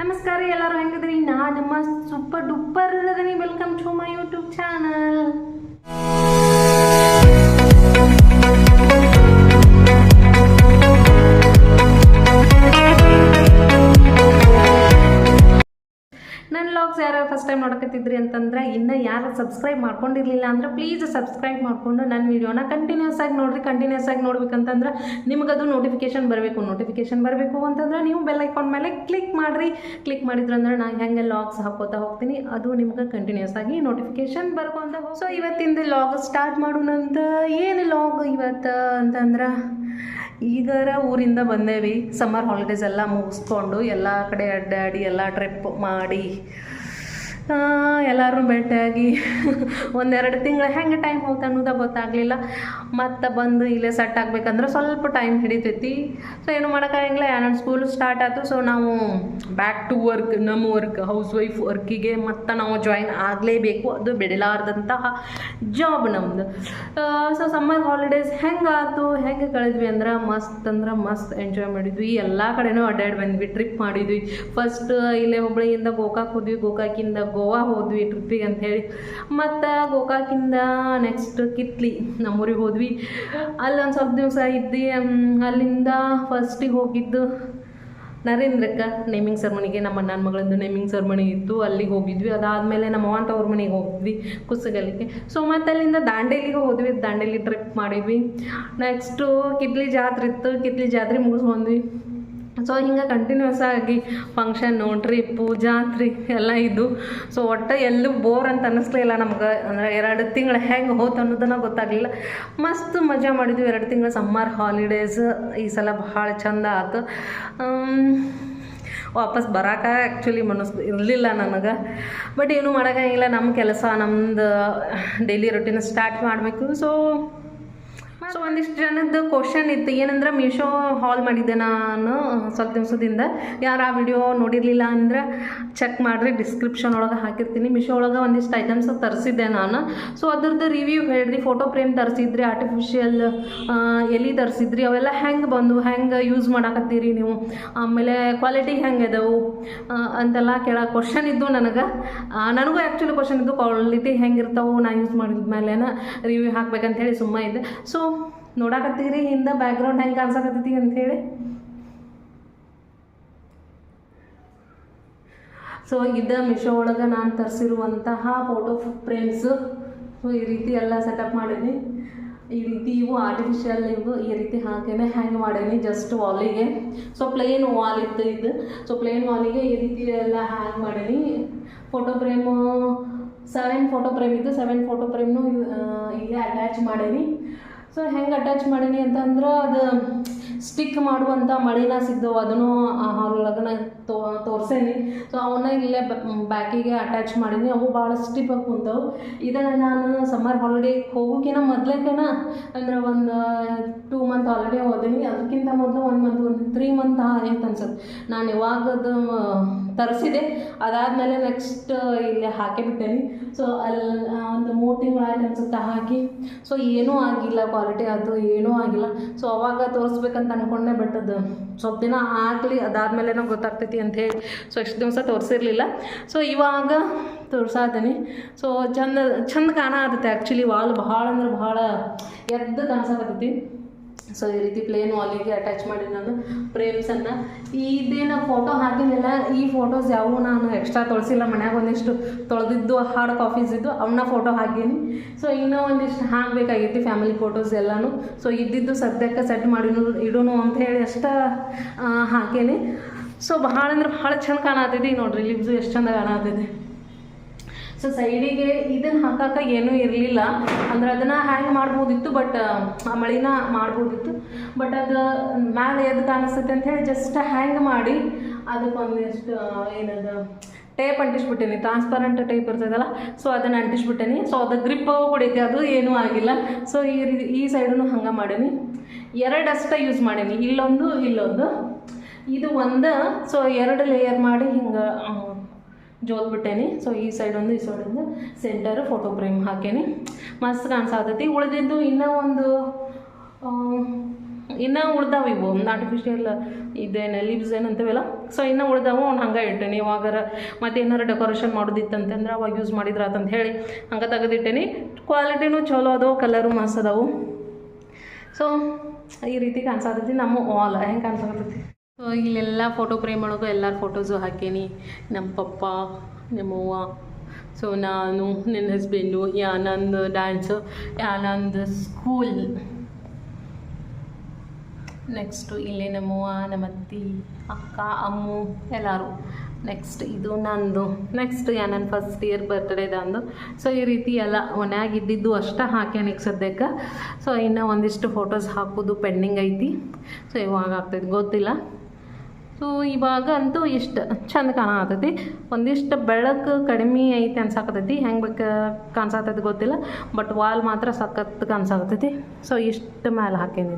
ನಮಸ್ಕಾರ ಎಲ್ಲರೂ ಹೆಂಗಿದ್ರಿ ನಾ ನಮ್ಮ super duper ಅದೀನಿ welcome to my YouTube channel ಯಾರು ಫಸ್ಟ್ ಟೈಮ್ ನೋಡಕತ್ತಿದ್ರಿ ಅಂತಂದ್ರೆ ಇನ್ನೂ ಯಾರು ಸಬ್ಸ್ಕ್ರೈಬ್ ಮಾಡ್ಕೊಂಡಿರಲಿಲ್ಲ ಅಂದ್ರೆ ಪ್ಲೀಸ್ ಸಬ್ಸ್ಕ್ರೈಬ್ ಮಾಡಿಕೊಂಡು ನನ್ನ ವೀಡಿಯೋನ ಕಂಟಿನ್ಯೂಸ್ ಆಗಿ ನೋಡ್ರಿ ಕಂಟಿನ್ಯೂಸ್ ಆಗಿ ನೋಡ್ಬೇಕಂತಂದ್ರೆ ನಿಮಗದು ನೋಟಿಫಿಕೇಶನ್ ಬರಬೇಕು. ನೋಟಿಫಿಕೇಶನ್ ಬರಬೇಕು ಅಂತಂದ್ರೆ ನೀವು ಬೆಲ್ ಐಕಾನ್ ಮೇಲೆ ಕ್ಲಿಕ್ ಮಾಡಿರಿ. ಕ್ಲಿಕ್ ಮಾಡಿದ್ರಂದ್ರೆ ನಾನು ಹೆಂಗೆ ಲಾಗ್ಸ್ ಹಾಕೋತಾ ಹೋಗ್ತೀನಿ, ಅದು ನಿಮ್ಗೆ ಕಂಟಿನ್ಯೂಸ್ ಆಗಿ ನೋಟಿಫಿಕೇಶನ್ ಬರ್ಕೊಂತ ಸೊ ಇವತ್ತಿಂದ ಲಾಗ್ ಸ್ಟಾರ್ಟ್ ಮಾಡೋಣಂತ ಏನು ಲಾಗ್ ಇವತ್ತು ಅಂತಂದ್ರೆ, ಈಗರ ಊರಿಂದ ಬಂದೇವಿ. ಸಮ್ಮರ್ ಹಾಲಿಡೇಸ್ ಎಲ್ಲ ಮುಗಿಸ್ಕೊಂಡು ಎಲ್ಲ ಕಡೆ ಅಡ್ಡಾಡಿ ಎಲ್ಲ ಟ್ರಿಪ್ ಮಾಡಿ. ಎಲ್ಲರೂ ಭೇಟಿಯಾಗಿ. ಒಂದೆರಡು ತಿಂಗಳು ಹೆಂಗೆ ಟೈಮ್ ಹೋಗ್ತಾ ಅನ್ನೋದ ಗೊತ್ತಾಗಲಿಲ್ಲ. ಮತ್ತು ಬಂದು ಇಲ್ಲೇ ಸೆಟ್ ಆಗ್ಬೇಕಂದ್ರೆ ಸ್ವಲ್ಪ ಟೈಮ್ ಹಿಡಿತೈತಿ. ಸೊ ಏನು ಮಾಡೋಕ್ಕಾಗಿಲ್ಲ ನನ್ನ ಸ್ಕೂಲ್ ಸ್ಟಾರ್ಟ್ ಆಯಿತು. ಸೊ ನಾವು ಬ್ಯಾಕ್ ಟು ವರ್ಕ್ ನಮ್ಮ ವರ್ಕ್ ಹೌಸ್ ವೈಫ್ ವರ್ಕಿಗೆ ಮತ್ತು ನಾವು ಜಾಯಿನ್ ಆಗಲೇಬೇಕು. ಅದು ಬಿಡಲಾರ್ದಂತಹ ಜಾಬ್ ನಮ್ಮದು ಸೊ ಸಮ್ಮರ್ ಹಾಲಿಡೇಸ್ ಹೆಂಗಾಯ್ತು? ಹೆಂಗೆ ಕಳೆದ್ವಿ ಅಂದ್ರೆ ಮಸ್ತ್ ಅಂದ್ರೆ ಮಸ್ತ್ ಎಂಜಾಯ್ ಮಾಡಿದ್ವಿ. ಎಲ್ಲ ಕಡೆನೂ ಅಡ್ಡಾಡಿ ಬಂದ್ವಿ. ಟ್ರಿಪ್ ಮಾಡಿದ್ವಿ. ಫಸ್ಟ್ ಇಲ್ಲೇ ಹುಬ್ಬಳ್ಳಿಯಿಂದ ಗೋಕಾಕ್ ಹೋದ್ವಿ ಗೋಕಾಕಿಂದ ಗೋವಾ ಹೋದ್ವಿ ಟ್ರಿಪ್ಪಿಗೆ ಅಂಥೇಳಿ ಮತ್ತು ಗೋಕಾಕಿಂದ ನೆಕ್ಸ್ಟ್ ಕಿತ್ಲಿ ನಮ್ಮೂರಿಗೆ ಹೋದ್ವಿ. ಒಂದು ಸ್ವಲ್ಪ ದಿವಸ ಇದ್ದು ಅಲ್ಲಿಂದ ಫಸ್ಟಿಗೆ ಹೋಗಿದ್ದು ನರೇಂದ್ರಕ್ಕ ನೇಮಿಂಗ್ ಸೆರ್ಮನಿಗೆ ನಮ್ಮ ಅಣ್ಣನ ಮಗಳದ್ದು ನೇಮಿಂಗ್ ಸೆರ್ಮನಿ ಇತ್ತು, ಅಲ್ಲಿಗೆ ಹೋಗಿದ್ವಿ. ಅದಾದಮೇಲೆ ನಮ್ಮ ಅವ್ವಂತ ಅವ್ರ ಮನೆಗೆ ಹೋಗಿದ್ವಿ ಕುಸಗಲ್ಲಿಗೆ ಸೊ ಮತ್ತು ಅಲ್ಲಿಂದ ದಾಂಡೇಲಿಗೆ ಹೋದ್ವಿ, ದಾಂಡೇಲಿ ಟ್ರಿಪ್ ಮಾಡಿದ್ವಿ. ನೆಕ್ಸ್ಟು ಕಿತ್ಲಿ ಜಾತ್ರೆ ಇತ್ತು. ಕಿತ್ಲಿ ಜಾತ್ರೆ ಮುಗಿಸ್ಕೊಂಡ್ವಿ. ಸೊ ಹಿಂಗೆ ಕಂಟಿನ್ಯೂಸ್ ಆಗಿ ಫಂಕ್ಷನ್ನು ಟ್ರಿಪ್ಪು ಜಾತ್ರೆ ಎಲ್ಲ ಇದ್ದು ಸೊ ಒಟ್ಟು ಎಲ್ಲೂ ಬೋರ್ ಅಂತ ಅನ್ನಿಸ್ಲಿಲ್ಲ ನಮ್ಗೆ. ಅಂದರೆ ಎರಡು ತಿಂಗಳು ಹೆಂಗೆ ಹೋತು ಅನ್ನೋದನ್ನ ಗೊತ್ತಾಗಲಿಲ್ಲ. ಮಸ್ತ್ ಮಜಾ ಮಾಡಿದ್ವಿ ಎರಡು ತಿಂಗಳು ಸಮ್ಮರ್ ಹಾಲಿಡೇಸ್ ಈ ಸಲ ಭಾಳ ಚಂದ ಆಯ್ತು ವಾಪಸ್ ಬರೋಕೆ ಆ್ಯಕ್ಚುಲಿ ಮನಸ್ಸು ಇರಲಿಲ್ಲ ನನಗೆ. ಬಟ್ ಏನೂ ಮಾಡೋಕ್ಕಾಗಿಲ್ಲ. ನಮ್ಮ ಕೆಲಸ ನಮ್ಮದು ಡೈಲಿ ರೊಟೀನ್ ಸ್ಟಾರ್ಟ್ ಮಾಡಬೇಕು. ಸೊ ಸೊ ಒಂದಿಷ್ಟು ಜನದ ಕ್ವಶನ್ ಇತ್ತು. ಏನಂದ್ರೆ ಮೀಶೋ ಹಾಲ್ ಮಾಡಿದ್ದೆ ನಾನು ಸ್ವಲ್ಪ ದಿವಸದಿಂದ. ಯಾರು ಆ ವಿಡಿಯೋ ನೋಡಿರಲಿಲ್ಲ ಅಂದ್ರೆ ಚೆಕ್ ಮಾಡಿರಿ ಡಿಸ್ಕ್ರಿಪ್ಷನ್ ಒಳಗೆ ಹಾಕಿರ್ತೀನಿ. ಮೀಶೋ ಒಳಗೆ ಒಂದಿಷ್ಟು ಐಟಮ್ಸ್ ತರಿಸಿದ್ದೆ ನಾನು. ಸೊ ಅದ್ರದ್ದು ರಿವ್ಯೂ ಹೇಳಿರಿ ಫೋಟೋ ಫ್ರೇಮ್ ತರಿಸಿದ್ರಿ ಆರ್ಟಿಫಿಷಿಯಲ್ ಎಲಿ ತರಿಸಿದ್ರಿ, ಅವೆಲ್ಲ ಹೆಂಗೆ ಬಂದು ಹೆಂಗೆ ಯೂಸ್ ಮಾಡಾಕತ್ತೀರಿ ನೀವು? ಆಮೇಲೆ ಕ್ವಾಲಿಟಿ ಹೆಂಗೆ ಇದಾವು ಅಂತೆಲ್ಲ ಕೇಳ ಕ್ವಶನ್ ಇದ್ದು ನನಗೆ. ನನಗೂ ಆ್ಯಕ್ಚುಲಿ ಕ್ವಶನ್ ಇದ್ದು ಕ್ವಾಲಿಟಿ ಹೆಂಗಿರ್ತಾವೆ ನಾನು ಯೂಸ್ ಮಾಡಿದ ಮೇಲೆ ರಿವ್ಯೂ ಹಾಕ್ಬೇಕಂತ ಹೇಳಿ ಸುಮ್ಮನೆ ಇದ್ದೆ. ಸೊ ನೋಡಾಕತ್ತೀರಿ, ಹಿಂದೆ ಬ್ಯಾಕ್ಗ್ರೌಂಡ್ ಹೆಂಗೆ ಕಾಣಿಸಕತ್ತೈತಿ ಅಂಥೇಳಿ ಸೊ ಇದು ಮಿಶೋ ಒಳಗೆ ನಾನು ತರಿಸಿರುವಂತಹ ಫೋಟೋ ಫ್ರೇಮ್ಸ್ ಸೊ ಈ ರೀತಿ ಎಲ್ಲ ಸೆಟಪ್ ಮಾಡೀನಿ. ಈ ರೀತಿ ಇವು ಆರ್ಟಿಫಿಷಿಯಲ್ ಇವು, ಈ ರೀತಿ ಹಾಕೇನೆ ಹ್ಯಾಂಗ್ ಮಾಡೇನಿ ಜಸ್ಟ್ ವಾಲಿಗೆ ಸೊ ಪ್ಲೇನ್ ವಾಲ್ ಇತ್ತು ಇದು. ಸೊ ಪ್ಲೇನ್ ವಾಲಿಗೆ ಈ ರೀತಿ ಎಲ್ಲ ಹ್ಯಾಂಗ್ ಮಾಡೇನಿ. Photo frame seven photo frame ಇದ್ದು ಸೆವೆನ್ ಫೋಟೋ ಫ್ರೇಮ್ನು ಇಲ್ಲೇ ಅಟ್ಯಾಚ್ ಮಾಡೀನಿ. ಸೊ ಹೆಂಗೆ ಅಟ್ಯಾಚ್ ಮಾಡೀನಿ ಅಂತಂದ್ರೆ ಅದು ಸ್ಟಿಕ್ ಮಾಡುವಂಥ ಮಳಿನ ಸಿಗ್ದವು, ಅದನ್ನು ಆ ಲಗನ ಒಳಗೆ ನಾ ತೋ, ತೋರ್ಸೇನಿ. ಸೊ ಅವನ್ನ ಇಲ್ಲೇ ಬ್ಯಾಕಿಗೆ ಅಟ್ಯಾಚ್ ಮಾಡೀನಿ ಅವು ಭಾಳ ಸ್ಟಿಪ್ಪಾಗಿ ಕುಂತವು. ಇದನ್ನು ನಾನು ಸಮ್ಮರ್ ಹಾಲಿಡೇ ಹೋಗೋಕ್ಕಿಂತ ಮೊದ್ಲೇಕನ ಅಂದ್ರೆ ಒಂದು ಟೂ ಮಂತ್ ಹಾಲಿಡೇ ಹೋದೀನಿ. ಅದಕ್ಕಿಂತ ಮೊದಲು ಒನ್ ಮಂತ್ ಒಂದು ತ್ರೀ ಮಂತ್ ಅಂತ ಅನ್ಸುತ್ತೆ ನಾನು ಯಾವಾಗದು ತರಿಸಿದೆ. ಅದಾದಮೇಲೆ ನೆಕ್ಸ್ಟ್ ಇಲ್ಲಿ ಹಾಕೇ ಬಿಟ್ಟೇನಿ. ಸೊ ಅಲ್ಲಿ ಒಂದು ಮೂರು ತಿಂಗಳು ಆಯ್ತು ಅನ್ಸುತ್ತೆ ಹಾಕಿ. ಸೊ ಏನೂ ಆಗಿಲ್ಲ ಕ್ವಾಲಿಟಿ ಅದು ಏನೂ ಆಗಿಲ್ಲ. ಸೊ ಅವಾಗ ತೋರಿಸ್ಬೇಕಂತ ಅನ್ಕೊಂಡೆ ಬಟ್ ಅದು ಸ್ವಲ್ಪ ದಿನ ಆಗಲಿ ಅದಾದಮೇಲೆ ಗೊತ್ತಾಗ್ತೈತಿ ಅಂತ ಹೇಳಿ. ಸೊ ಎಷ್ಟು ದಿವಸ ತೋರಿಸಿರ್ಲಿಲ್ಲ. ಸೊ ಇವಾಗ ತೋರ್ಸಾತೀನಿ ಸೊ ಚಂದ ಚಂದ ಆಗುತ್ತೆ. ಆ್ಯಕ್ಚುಲಿ ವಾಲ್ ಭಾಳ ಅಂದ್ರೆ ಭಾಳ ಎದ್ದು ಕಾಣಿಸಕತ್ತೈತಿ. ಸೊ ಈ ರೀತಿ ಪ್ಲೇನ್ ವಾಲಿಗೆ ಅಟ್ಯಾಚ್ ಮಾಡಿ ನಾನು ಫ್ರೇಮ್ಸನ್ನು ಇದೇನು ಫೋಟೋ ಹಾಕಿದ್ದೆಲ್ಲ ಈ ಫೋಟೋಸ್ ಯಾವುವು ನಾನು ಎಕ್ಸ್ಟ್ರಾ ತೊಳಸಿಲ್ಲ. ಮನ್ಯಾಗ ಒಂದಿಷ್ಟು ತೊಳೆದಿದ್ದು ಹಾರ್ಡ್ ಕಾಫೀಸ್ ಇದ್ದು ಅವನ್ನ ಫೋಟೋ ಹಾಕೀನಿ. ಸೊ ಇನ್ನೂ ಒಂದಿಷ್ಟು ಹಾಕಬೇಕಾಗಿತ್ತು ಫ್ಯಾಮಿಲಿ ಫೋಟೋಸ್ ಎಲ್ಲನೂ. ಸೊ ಇದ್ದಿದ್ದು ಸದ್ಯಕ್ಕೆ ಸೆಟ್ ಮಾಡಿ ಇಡೋನು ಅಂತ ಹೇಳಿ ಅಷ್ಟ ಹಾಕೇನಿ. ಸೊ ಭಾಳ ಅಂದ್ರೆ ಭಾಳ ಚಂದ ಕಾಣತೈತಿ ನೋಡ್ರಿ ಲಿಪ್ಸು ಎಷ್ಟು ಚಂದ ಕಾಣತೈತಿ ಸೊ ಸೈಡಿಗೆ ಇದನ್ನ ಹಾಕಾಕ ಏನೂ ಇರಲಿಲ್ಲ. ಅಂದ್ರೆ ಅದನ್ನು ಹ್ಯಾಂಗ್ ಮಾಡ್ಬೋದಿತ್ತು ಬಟ್ ಆ ಮಳಿನ ಮಾಡ್ಬೋದಿತ್ತು. ಬಟ್ ಅದು ಮ್ಯಾಲೆ ಎದ್ದು ಕಾಣಿಸ್ತೈತೆ ಅಂತ ಹೇಳಿ ಜಸ್ಟ್ ಹ್ಯಾಂಗ್ ಮಾಡಿ ಅದಕ್ಕೆ ಒಂದಿಷ್ಟು ಏನದ ಟೇಪ್ ಅಂಟಿಸ್ಬಿಟ್ಟೇನಿ. ಟ್ರಾನ್ಸ್ಪರೆಂಟ್ ಟೇಪ್ ಇರ್ತದಲ್ಲ ಸೊ ಅದನ್ನು ಅಂಟಿಸ್ಬಿಟ್ಟೇನಿ. ಸೊ ಅದು ಗ್ರಿಪ್ ಹೊಡೈತಿ ಅದು ಏನೂ ಆಗಿಲ್ಲ. ಸೊ ಈ ರೀತಿ ಈ ಸೈಡನ್ನು ಹಂಗೆ ಮಾಡೀನಿ. ಎರಡಷ್ಟೇ ಯೂಸ್ ಮಾಡೀನಿ. ಇಲ್ಲೊಂದು ಇಲ್ಲೊಂದು. ಇದು ಒಂದು ಸೊ ಎರಡು ಲೇಯರ್ ಮಾಡಿ ಹಿಂಗೆ ಜೋಲ್ಬಿಟ್ಟೇನಿ ಸೊ ಈ ಸೈಡ್ ಒಂದು, ಈ ಸೈಡ್ ಒಂದು ಸೆಂಟರ್ ಫೋಟೋ ಫ್ರೇಮ್ ಹಾಕೇನಿ. ಮಸ್ತ್ ಕಾಣಿಸಾತೈತಿ. ಉಳಿದಿದ್ದು ಇನ್ನೂ ಒಂದು ಇನ್ನೂ ಉಳ್ದಾವ ಇವು. ಆರ್ಟಿಫಿಷಿಯಲ್ ಇದೇನು ಲೀವ್ಸ್ ಏನಂತೀವಲ್ಲ ಸೊ ಇನ್ನೂ ಉಳ್ದಾವು. ಅವ್ನು ಹಂಗೆ ಇಟ್ಟೇನಿ. ಇವಾಗಾರ ಮತ್ತೆ ಏನಾರು ಡೆಕೋರೇಷನ್ ಮಾಡೋದಿತ್ತಂತಂದ್ರೆ ಅವಾಗ ಯೂಸ್ ಮಾಡಿದ್ರ ಅಂತ ಹೇಳಿ ಹಂಗೆ ತೆಗೆದಿಟ್ಟೇನಿ. ಕ್ವಾಲಿಟಿನೂ ಚಲೋ ಅದಾವು ಕಲರು ಮಸ್ತ್ ಅದಾವು. ಸೊ ಈ ರೀತಿ ಕಾಣಿಸತೈತಿ ನಮ್ಮ ವಾಲ್ ಹೆಂಗೆ ಕಾಣಿಸತೈತಿ ಸೊ ಇಲ್ಲೆಲ್ಲ ಫೋಟೋ ಫ್ರೇಮ್ ಒಳಗೆ ಎಲ್ಲರ ಫೋಟೋಸು ಹಾಕೇನಿ. ನಮ್ಮ ಪಪ್ಪ ನಮ್ಮವ್ವ ಸೊ ನಾನು ನನ್ನ ಹಸ್ಬೆಂಡು ಯಾ ನಂದು ಡ್ಯಾನ್ಸು ಯಾ ನಂದು ಸ್ಕೂಲ್ ನೆಕ್ಸ್ಟು ಇಲ್ಲೇ ನಮ್ಮವ್ವ ನಮ್ಮ ಅತ್ತಿ, ಅಕ್ಕ, ಅಮ್ಮು, ಎಲ್ಲರೂ. ನೆಕ್ಸ್ಟ್ ಇದು ನಂದು. ನೆಕ್ಸ್ಟ್ ಯಾ ನನ್ನ ಫಸ್ಟ್ ಇಯರ್ ಬರ್ತ್ಡೇದಂದು ಸೊ ಈ ರೀತಿ ಎಲ್ಲ ಮನ್ಯಾಗ ಇದ್ದಿದ್ದು ಅಷ್ಟೇ ಹಾಕ್ಯಾನ ಈಗ ಸದ್ಯಕ್ಕೆ. ಸೊ ಇನ್ನು ಒಂದಿಷ್ಟು ಫೋಟೋಸ್ ಹಾಕೋದು ಪೆಂಡಿಂಗ್ ಐತಿ. ಸೊ ಇವಾಗ ಆಗ್ತೈತಿ. ಗೊತ್ತಿಲ್ಲ. ಇವಾಗ ಅಂತೂ ಇಷ್ಟು ಚಂದ ಕಾಣತೈತಿ ಒಂದಿಷ್ಟು ಬೆಳಕು ಕಡಿಮೆ ಐತಿ ಅನ್ಸಾಕತೈತಿ ಹೆಂಗೆ ಬೇಕು ಕಾಣಿಸತೈತಿ ಗೊತ್ತಿಲ್ಲ. ಬಟ್ ವಾಲ್ ಮಾತ್ರ ಸಖತ್ ಕಾಣಿಸಾಕತೈತಿ ಸೊ ಇಷ್ಟು ಮೇಲೆ ಹಾಕೇನಿ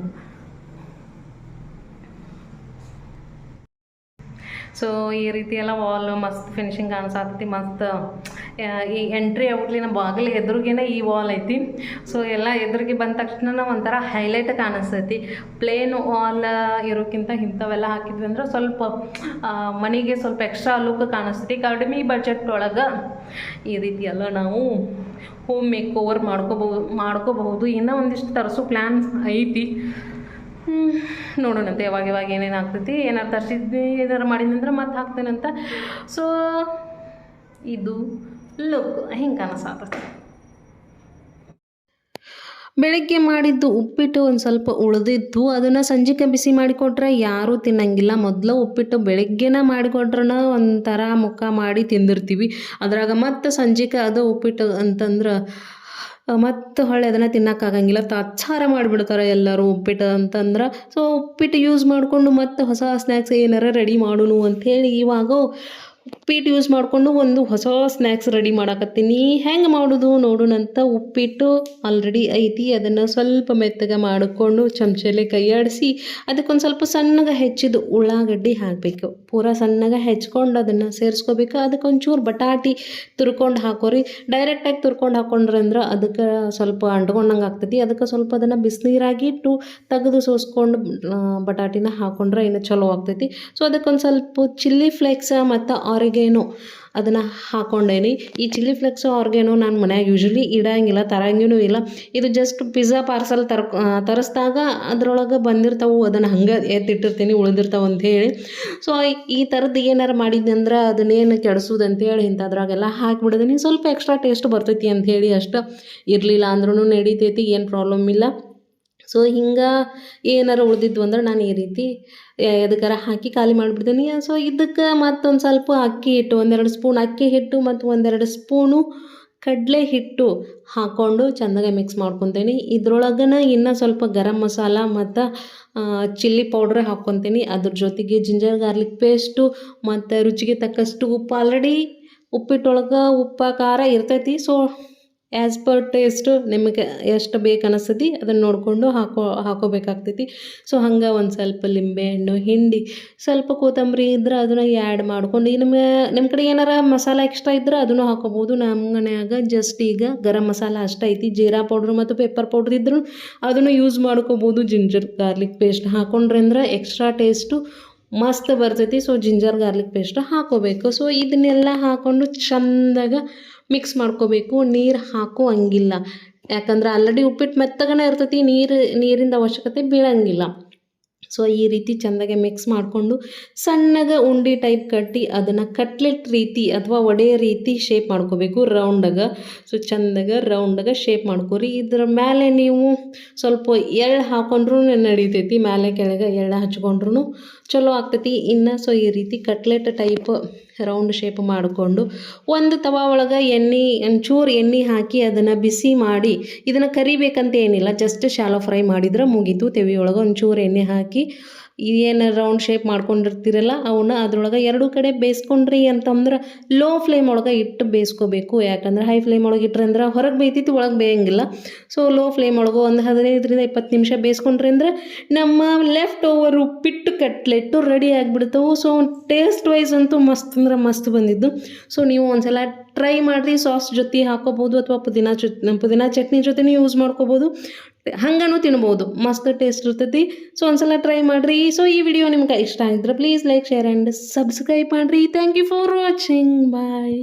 ಸೊ ಈ ರೀತಿ ಎಲ್ಲ ವಾಲ್ ಮಸ್ತ್ ಫಿನಿಶಿಂಗ್ ಕಾಣಿಸತೈತಿ ಮಸ್ತ್ ಈ ಎಂಟ್ರಿ ಔಟ್ಲಿನ ಬಾಗಿಲು ಎದುರಿಗೇನೆ ಈ ವಾಲ್ ಐತಿ. ಸೊ ಎಲ್ಲ ಎದುರಿಗೆ ಬಂದ ತಕ್ಷಣ ಒಂಥರ ಹೈಲೈಟ್ ಕಾಣಿಸ್ತೈತಿ. ಪ್ಲೇನ್ ವಾಲ್ ಇರೋಕ್ಕಿಂತ ಇಂಥವೆಲ್ಲ ಹಾಕಿದ್ವಿ ಅಂದ್ರೆ ಸ್ವಲ್ಪ ಮನೆಗೆ ಸ್ವಲ್ಪ ಎಕ್ಸ್ಟ್ರಾ ಲುಕ್ ಕಾಣಿಸ್ತೈತಿ. ಕಡಿಮೆ ಬಜೆಟ್ ಒಳಗೆ ಈ ರೀತಿ ಎಲ್ಲ ನಾವು ಹೋಮ್ ಮೇಕ್ ಓವರ್ ಮಾಡ್ಕೋಬಹುದು. ಮಾಡ್ಕೋಬಹುದು ಇನ್ನೂ ಒಂದಿಷ್ಟು ತರಿಸೋ ಪ್ಲ್ಯಾನ್ ಐತಿ. ನೋಡೋಣಂತೆ ಯಾವಾಗ ಯಾವಾಗ ಏನೇನು ಆಗ್ತೈತಿ. ಏನಾರು ತರಿಸಿದ್ವಿ ಏನಾರು ಮಾಡಿದ್ನಂದ್ರೆ ಮತ್ತೆ ಹಾಕ್ತೇನಂತ. ಸೊ ಇದು ಲುಕ್ ಹಿಂಗೆ ಕಾಣಿಸ್ತೈತಿ ಬೆಳಗ್ಗೆ ಮಾಡಿದ್ದು ಉಪ್ಪಿಟ್ಟು ಒಂದು ಸ್ವಲ್ಪ ಉಳಿದಿದ್ದು ಅದನ್ನು ಸಂಜೆಗೆ ಬಿಸಿ ಮಾಡಿಕೊಟ್ರೆ ಯಾರೂ ತಿನ್ನಂಗಿಲ್ಲ. ಮೊದಲು ಉಪ್ಪಿಟ್ಟು ಬೆಳಗ್ಗೆನ ಮಾಡಿಕೊಟ್ರನ ಒಂಥರ ಮುಖ ಮಾಡಿ ತಿಂದಿರ್ತೀವಿ. ಅದ್ರಾಗ ಮತ್ತೆ ಸಂಜೆಗೆ ಅದು ಉಪ್ಪಿಟ್ಟು ಅಂತಂದ್ರೆ, ಮತ್ತು ಹೊಳೆ ಅದನ್ನು ತಿನ್ನೋಕ್ಕಾಗಂಗಿಲ್ಲ ತಾತ್ಸಾರ ಮಾಡಿಬಿಡ್ತಾರೆ ಎಲ್ಲರೂ ಉಪ್ಪಿಟ್ಟು ಅಂತಂದ್ರೆ. ಸೊ ಉಪ್ಪಿಟ್ಟು ಯೂಸ್ ಮಾಡಿಕೊಂಡು ಮತ್ತೆ ಹೊಸ ಸ್ನ್ಯಾಕ್ಸ್ ಏನಾರ ರೆಡಿ ಮಾಡೋನು ಅಂಥೇಳಿ ಇವಾಗ ಉಪ್ಪಿಟ್ಟು ಯೂಸ್ ಮಾಡಿಕೊಂಡು ಒಂದು ಹೊಸ ಸ್ನ್ಯಾಕ್ಸ್ ರೆಡಿ ಮಾಡಾಕತ್ತೀನಿ. ಹೆಂಗೆ ಮಾಡೋದು ನೋಡೋಣಂತ ಉಪ್ಪಿಟ್ಟು ಆಲ್ರೆಡಿ ಐತಿ. ಅದನ್ನು ಸ್ವಲ್ಪ ಮೆತ್ತಗೆ ಮಾಡಿಕೊಂಡು ಚಮಚಲೆ ಕೈಯಾಡಿಸಿ ಅದಕ್ಕೊಂದು ಸ್ವಲ್ಪ ಸಣ್ಣಗೆ ಹೆಚ್ಚಿದ ಉಳ್ಳಾಗಡ್ಡಿ ಹಾಕಬೇಕು. ಪೂರ ಸಣ್ಣಗೆ ಹೆಚ್ಕೊಂಡು ಅದನ್ನು ಸೇರಿಸ್ಕೋಬೇಕು. ಅದಕ್ಕೊಂಚೂರು ಬಟಾಟಿ ತುರ್ಕೊಂಡು ಹಾಕೋರಿ. ಡೈರೆಕ್ಟಾಗಿ ತುರ್ಕೊಂಡು ಹಾಕೊಂಡ್ರೆ ಅಂದ್ರೆ ಅದಕ್ಕೆ ಸ್ವಲ್ಪ ಅಂಟ್ಕೊಂಡಂಗೆ ಆಗ್ತೈತಿ. ಅದಕ್ಕೆ ಸ್ವಲ್ಪ ಅದನ್ನು ಬಿಸಿನೀರಾಗಿಟ್ಟು ತೆಗೆದು ಸೋಸ್ಕೊಂಡು ಬಟಾಟಿನ ಹಾಕೊಂಡ್ರೆ ಇನ್ನು ಚಲೋ ಆಗ್ತೈತಿ. ಸೊ ಅದಕ್ಕೊಂದು ಸ್ವಲ್ಪ ಚಿಲ್ಲಿ ಫ್ಲೇಕ್ಸ್ ಮತ್ತು ಆರಿಗೇನು ಅದನ್ನು ಹಾಕ್ಕೊಂಡೇನಿ ಈ ಚಿಲ್ಲಿ ಫ್ಲೆಕ್ಸು ಅವ್ರಿಗೇನು ನಾನು ಮನ್ಯಾಗ ಯೂಶ್ವಲಿ ಇಡಂಗಿಲ್ಲ, ತರಂಗಿನೂ ಇಲ್ಲ. ಇದು ಜಸ್ಟ್ ಪಿಜ್ಜಾ ಪಾರ್ಸಲ್ ತರ ತರಿಸ್ದಾಗ ಅದರೊಳಗೆ ಬಂದಿರ್ತಾವೆ, ಅದನ್ನು ಹಂಗೆ ಎತ್ತಿಟ್ಟಿರ್ತೀನಿ, ಉಳಿದಿರ್ತಾವೆ ಅಂತ ಹೇಳಿ. ಸೊ ಈ ಥರದ್ದು ಏನಾರು ಮಾಡಿದ್ದೆ ಅಂದ್ರೆ ಅದನ್ನೇನು ಕೆಡಿಸೋದು ಅಂತೇಳಿ ಇಂಥದ್ರಾಗೆಲ್ಲ ಹಾಕಿಬಿಡಿದೀನಿ. ಸ್ವಲ್ಪ ಎಕ್ಸ್ಟ್ರಾ ಟೇಸ್ಟ್ ಬರ್ತೈತಿ ಅಂತ ಹೇಳಿ ಅಷ್ಟು ಇರಲಿಲ್ಲ ಅಂದ್ರೂ ನಡೀತೈತಿ, ಏನು ಪ್ರಾಬ್ಲಮ್ ಇಲ್ಲ. ಸೊ ಹಿಂಗೆ ಏನಾರ ಉಳ್ದಿದ್ವು ಅಂದ್ರೆ ನಾನು ಈ ರೀತಿ ಎದಕ್ಕಾರ ಹಾಕಿ ಖಾಲಿ ಮಾಡಿಬಿಡ್ತೀನಿ. ಸೊ ಇದಕ್ಕೆ ಮತ್ತೊಂದು ಸ್ವಲ್ಪ ಅಕ್ಕಿ ಹಿಟ್ಟು, ಒಂದೆರಡು ಸ್ಪೂನ್ ಅಕ್ಕಿ ಹಿಟ್ಟು ಮತ್ತು ಒಂದೆರಡು ಸ್ಪೂನು ಕಡಲೆ ಹಿಟ್ಟು ಹಾಕ್ಕೊಂಡು ಚೆಂದಾಗೆ ಮಿಕ್ಸ್ ಮಾಡ್ಕೊತೀನಿ. ಇದ್ರೊಳಗನ ಇನ್ನೂ ಸ್ವಲ್ಪ ಗರಂ ಮಸಾಲ ಮತ್ತು ಚಿಲ್ಲಿ ಪೌಡ್ರ್ ಹಾಕ್ಕೊತೀನಿ ಅದ್ರ ಜೊತೆಗೆ ಜಿಂಜರ್ ಗಾರ್ಲಿಕ್ ಪೇಸ್ಟು ಮತ್ತು ರುಚಿಗೆ ತಕ್ಕಷ್ಟು ಉಪ್ಪು. ಆಲ್ರೆಡಿ ಉಪ್ಪಿಟ್ಟೊಳಗೆ ಉಪ್ಪು, ಖಾರ ಇರ್ತೈತಿ. ಸೊ ಆ್ಯಸ್ ಪರ್ ಟೇಸ್ಟು ನಿಮಗೆ ಎಷ್ಟು ಬೇಕು ಅದನ್ನು ನೋಡಿಕೊಂಡು ಹಾಕೋ, ಹಾಕೋಬೇಕಾಗ್ತೈತಿ. ಸೊ ಹಂಗೆ ಒಂದು ಸ್ವಲ್ಪ ಲಿಂಬೆಹಣ್ಣು ಹಿಂಡಿ, ಸ್ವಲ್ಪ ಕೊತ್ತಂಬರಿ ಇದ್ರೆ ಅದನ್ನು ಆ್ಯಡ್ ಮಾಡ್ಕೊಂಡು ನಿಮಗೆ ನಿಮ್ಮ ಕಡೆ ಏನಾರ ಮಸಾಲ ಎಕ್ಸ್ಟ್ರಾ ಇದ್ರೆ ಅದನ್ನು ಹಾಕೋಬೋದು ನಮ್ಮ ಮನೆಯಾಗ ಜಸ್ಟ್ ಈಗ ಗರಂ ಮಸಾಲ ಅಷ್ಟು ಐತಿ. ಜೀರಾ ಪೌಡ್ರ್ ಮತ್ತು ಪೆಪ್ಪರ್ ಪೌಡ್ರ್ ಇದ್ರೂ ಅದನ್ನು ಯೂಸ್ ಮಾಡ್ಕೋಬೋದು ಜಿಂಜರ್ ಗಾರ್ಲಿಕ್ ಪೇಸ್ಟ್ ಹಾಕೊಂಡ್ರೆ ಅಂದ್ರೆ ಎಕ್ಸ್ಟ್ರಾ ಟೇಸ್ಟು ಮಸ್ತ್ ಬರ್ತೈತಿ. ಸೊ ಜಿಂಜರ್ ಗಾರ್ಲಿಕ್ ಪೇಸ್ಟ್ ಹಾಕೋಬೇಕು. ಸೊ ಇದನ್ನೆಲ್ಲ ಹಾಕ್ಕೊಂಡು ಚಂದಾಗ ಮಿಕ್ಸ್ ಮಾಡ್ಕೋಬೇಕು, ನೀರು ಹಾಕೋ ಹಂಗಿಲ್ಲ. ಯಾಕಂದ್ರೆ ಆಲ್ರೆಡಿ ಉಪ್ಪಿಟ್ಟು ಮೆತ್ತಗನೇ ಇರ್ತೈತಿ, ನೀರು, ನೀರಿಂದ ಅವಶ್ಯಕತೆ ಬೀಳಂಗಿಲ್ಲ. ಸೊ ಈ ರೀತಿ ಚೆಂದಾಗೆ ಮಿಕ್ಸ್ ಮಾಡಿಕೊಂಡು ಸಣ್ಣಗೆ ಉಂಡೆ ಟೈಪ್ ಕಟ್ಟಿ ಅದನ್ನು ಕಟ್ಲೆಟ್ ರೀತಿ ಅಥವಾ ವಡೆ ರೀತಿ ಶೇಪ್ ಮಾಡ್ಕೋಬೇಕು ರೌಂಡಾಗ ಸೊ ಚೆಂದಾಗ ರೌಂಡಾಗ ಶೇಪ್ ಮಾಡ್ಕೋರಿ. ಇದ್ರ ಮೇಲೆ ನೀವು ಸ್ವಲ್ಪ ಎಳ್ಳು ಹಾಕೊಂಡ್ರೂ ನಡೀತೈತಿ ಮೇಲೆ ಕೆಳಗೆ ಎಳ್ಳು ಹಚ್ಕೊಂಡ್ರೂ ಚಲೋ ಆಗ್ತೈತಿ. ಇನ್ನು ಸೊ ಈ ರೀತಿ ಕಟ್ಲೆಟ್ ಟೈಪ್ ರೌಂಡ್ ಶೇಪ್ ಮಾಡಿಕೊಂಡು ಒಂದು ತವಾ ಒಳಗೆ ಎಣ್ಣೆ, ಒಂಚೂರು ಎಣ್ಣೆ ಹಾಕಿ ಅದನ್ನು ಬಿಸಿ ಮಾಡಿ, ಇದನ್ನು ಕರಿಬೇಕಂತ ಏನಿಲ್ಲ ಜಸ್ಟ್ ಶಾಲೋ ಫ್ರೈ ಮಾಡಿದ್ರೆ ಮುಗೀತು. ತೆವಿ ಒಳಗೆ ಒಂಚೂರು ಎಣ್ಣೆ ಹಾಕಿ ಏನು ರೌಂಡ್ ಶೇಪ್ ಮಾಡ್ಕೊಂಡಿರ್ತೀರಲ್ಲ, ಅವನ್ನ ಅದ್ರೊಳಗೆ ಎರಡೂ ಕಡೆ ಬೇಯಿಸ್ಕೊಂಡ್ರಿ ಅಂತಂದ್ರೆ ಲೋ ಫ್ಲೇಮ್ ಒಳಗೆ ಇಟ್ಟು ಬೇಯಿಸ್ಕೋಬೇಕು. ಯಾಕಂದ್ರೆ ಹೈ ಫ್ಲೇಮ್ ಒಳಗೆ ಇಟ್ರಿ ಅಂದ್ರೆ ಹೊರಗೆ ಬೇಯ್ತಿತ್ತು, ಒಳಗೆ ಬೇಯಂಗಿಲ್ಲ. ಸೊ ಲೋ ಫ್ಲೇಮ್ ಒಳಗೆ ಒಂದು ಹದಿನೈದರಿಂದ ಇಪ್ಪತ್ತು ನಿಮಿಷ ಬೇಯಿಸ್ಕೊಂಡ್ರಿ ಅಂದ್ರೆ ನಮ್ಮ ಲೆಫ್ಟ್ ಓವರ್ ಉಪ್ಪಿಟ್ಟು ಕಟ್ಲೆಟ್ಟು ರೆಡಿ ಆಗಿಬಿಡ್ತವೆ. ಸೊ ಟೇಸ್ಟ್ ವೈಸ್ ಅಂತೂ ಮಸ್ತ್ ಅಂದ್ರೆ ಮಸ್ತ್ ಬಂದಿದ್ದು. ಸೊ ನೀವು ಒಂದ್ಸಲ ಟ್ರೈ ಮಾಡಿರಿ. ಸಾಸ್ ಜೊತೆ ಹಾಕೋಬೋದು ಅಥವಾ ಪುದೀನ ಚಟ್ ಪುದೀನ ಚಟ್ನಿ ಜೊತೆ ಯೂಸ್ ಮಾಡ್ಕೋಬೋದು. ಹಂಗನೂ ತಿನ್ಬೋದು. ಮಸ್ತ್ ಟೇಸ್ಟ್ ಇರ್ತೈತಿ. ಸೊ ಒಂದ್ಸಲ ಟ್ರೈ ಮಾಡಿರಿ. ಸೊ ಈ ವಿಡಿಯೋ ನಿಮ್ಗೆ ಇಷ್ಟ ಆಗಿದ್ರೆ please like share and subscribe ಮಾಡಿರಿ. Thank you for watching bye